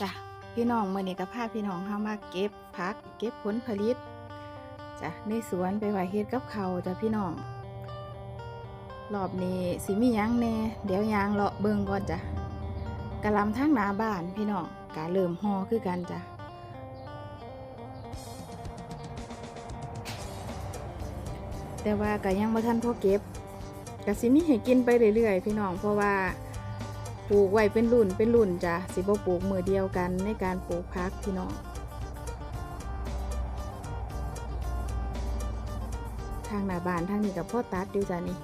จ้ะพี่น้องเมื่อนี้ก็พาพี่น้องเข้ามาเก็บผัก เก็บผลผลิตจ้ะในสวนไปไหวเฮ็ดกับเขาจ้ะพี่น้องรอบนี้สิมียังแน่เดี๋ยวยางเลาะเบิ่งก่อนจ้ะกะลำทั้งหนาบ้านพี่น้องกะเริ่มห่อคือกันจ้ะแต่ว่าก็ยังบ่ทันพอเก็บก็สิมีให้กินไปเรื่อยๆพี่น้องเพราะว่า ปลูกไว้เป็นรุ่นเป็นรุ่นจ้ะสิบ่ปลูกมือเดียวกันในการปลูกพักพี่น้องทางหน้าบ้านทางนี้กับพ่อตัดอยู่จ้ะนี่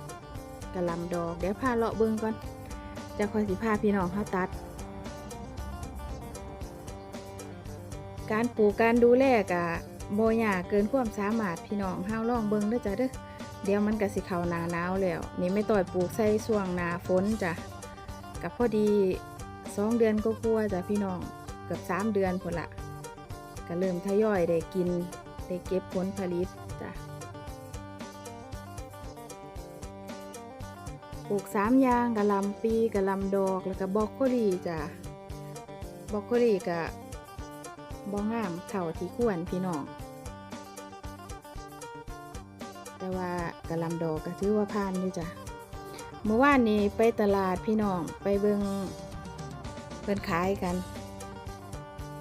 กระลำดอกเดี๋ยวพาเลาะเบิ่งก่อนจะคอยสิพาพี่น้องเขาตัด การปลูกการดูแลกะโบยาเกินความสามารถพี่น้องเฮาลองเบิ่งเด้อจ้ะเด้อเดี๋ยวมันก็สิเข้าหนาหนาวแล้วนี่ไม่ต่อยปลูกใส่ช่วงหนาฝนจ้ะ กับพอดีสองเดือนก็กลัวจ้ะพี่น้องเกือบสามเดือนพนละก็เริ่มทยอยได้กินได้เก็บผลผลิตจ้ะปลูกสามอย่างกะลำปีกะลำดอกแล้วก็บรอกโคลีจ้ะบรอกโคลีกะบองามเท่าที่ควรพี่น้องแต่ว่ากะลำดอกก็ถือว่าผ่านอยู่จ้ะ เมื่อวานนี้ไปตลาดพี่น้องไปเบิงเพิ่นขายกัน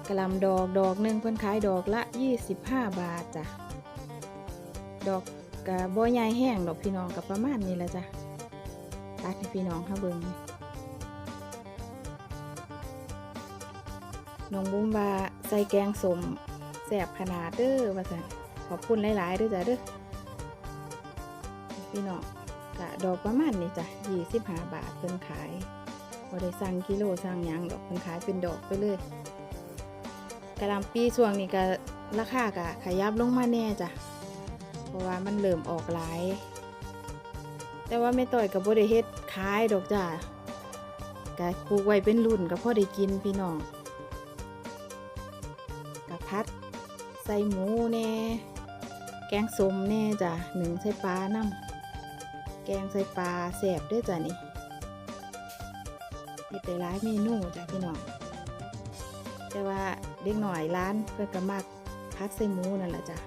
กระลำดอกดอกหนึ่งเพิ่นขายดอกละ 25 บาทจ้ะดอกกะบ่ใหญ่แห้งดอกพี่น้องกับประมาณนี้ละจ้ะตัดให้พี่น้องเขาเบิงน้องบุ้มว่าใส่แกงสมแสบขนาดเด้อว่าซั่นขอบคุณหลาย ๆ เด้อจ้ะเด้อพี่น้อง กะดอกประมาณนี้จ้ะยี่สิบห้าบาทเพิ่นขายบ่ได้สั่งกิโลสั่งยังดอกเพิ่นขายเป็นดอกไปเลยกะลำปีช่วงนี้ก็ราคากะขยับลงมาแน่จ้ะเพราะว่ามันเริ่มออกหลาย แต่ว่าไม่ต่อยกับบ่ได้เฮ็ดขายดอกจ้ะกะปลูกไว้เป็นรุ่นก็พอได้กินพี่น้องกะพัดใส่หมูแน่แกงส้มแน่จ้ะหนึ่งใส่ปลาน้ำ งใส่ปลาแสบด้วยจ้ะนี่เฮ็ดได้หลายเมนูจ้ะพี่น้องแต่ว่าเด็กหน่อยร้านเพื่อนก็มักพัดใส่หมูนั่นแหละจ้ะ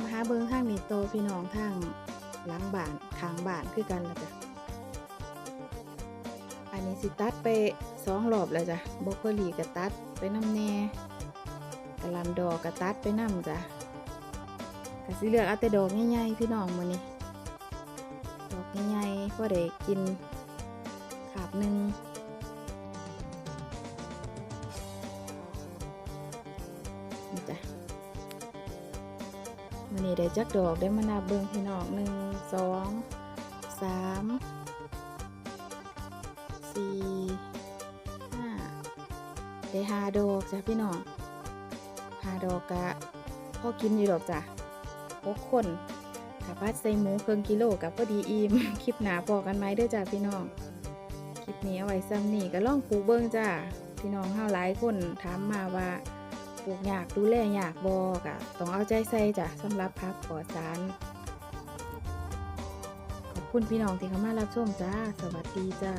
มาหาเบิงทางนี้โตพี่น้องทางหลังบ้านขางบ้านคือกันละจ้ะอันนี้สิตัดไปสองรอบแล้วจ้ะบรอกโคลีก็ตัดไปน้ำแน่กะลำดอกก็ตัดไปน้ำจ้ะ ก็สิเลือกเอาแต่ดอกใหญ่ๆพี่น้องมื้อนี้ดอกใหญ่ๆพอได้กินขาบหนึ่งนี่จ้ะมื้อนี้ได้จักดอกได้มานับเบิ่งพี่น้องหนึ่งสองสามสี่ห้าได้หาดอกจ้ะพี่น้องหาดอกกะพอกินอยู่ดอกจ้ะ หกคนถ้าพัดใส่หมูเครื่องกิโลกับพอดีอิ่มคลิปหนาพอกันไหมเด้อจ้าพี่น้อง คลิปนี้เอาไว้ซ้ำนี่ก็ลองปลูกเบิ้งจ้าพี่น้องเฮาหลายคนถามมาว่าปลูกยากดูแลอยากบอกอะต้องเอาใจใส่จ้ะสำหรับพักปลอสารขอบคุณพี่น้องที่เข้ามารับชมจ้า สวัสดีจ้า